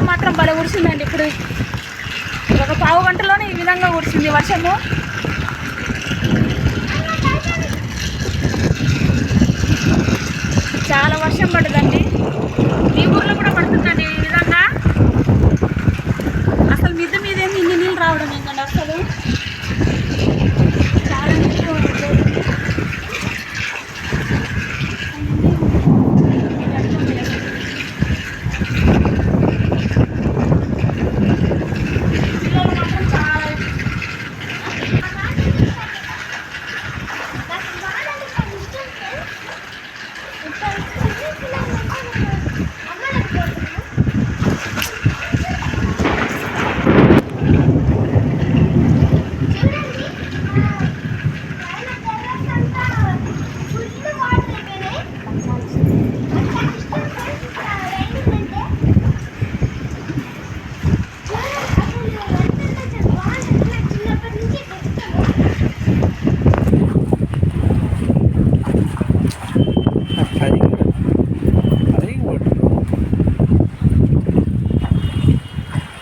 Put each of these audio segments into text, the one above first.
వర్షం మాత్రం భలే కురిసిందండి ఇప్పుడు. ఒక పావు గంటలోనే ఈ విధంగా కురిసింది వర్షము.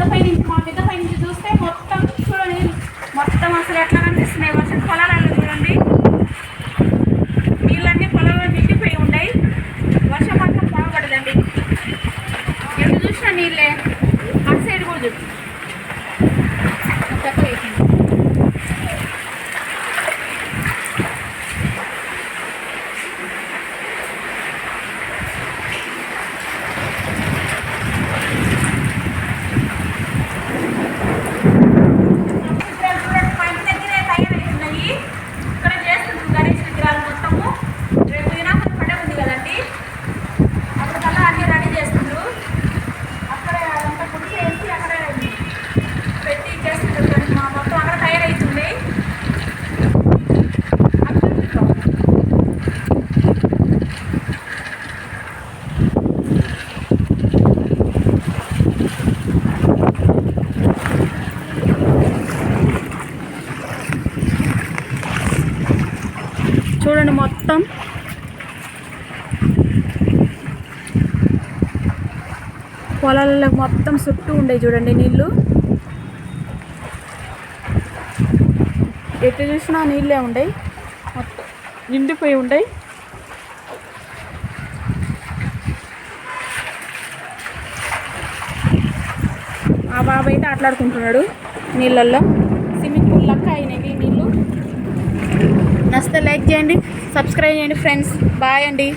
పెద్దపై నుంచి మా పెద్దపై నుంచి చూస్తే మొత్తం చూడండి మొత్తం అసలు ఎట్లా కనిపిస్తున్నాయి వర్షం పొలాలు చూడండి మొత్తం. పొలాలలో మొత్తం చుట్టూ ఉండే చూడండి నీళ్ళు. ఎటు చూసినా నీళ్ళే ఉండయి మొత్తం నిండిపోయి ఉండయి ఆ బాబు అయితే ఆటలాడుకుంటున్నాడు నీళ్ళల్లో. స్విమ్మింగ్ పూల్ లెక్క అయినవి నీళ్ళు. నచ్చితే లైక్ చేయండి సబ్స్క్రైబ్ చేయండి ఫ్రెండ్స్. బాయ్ అండి.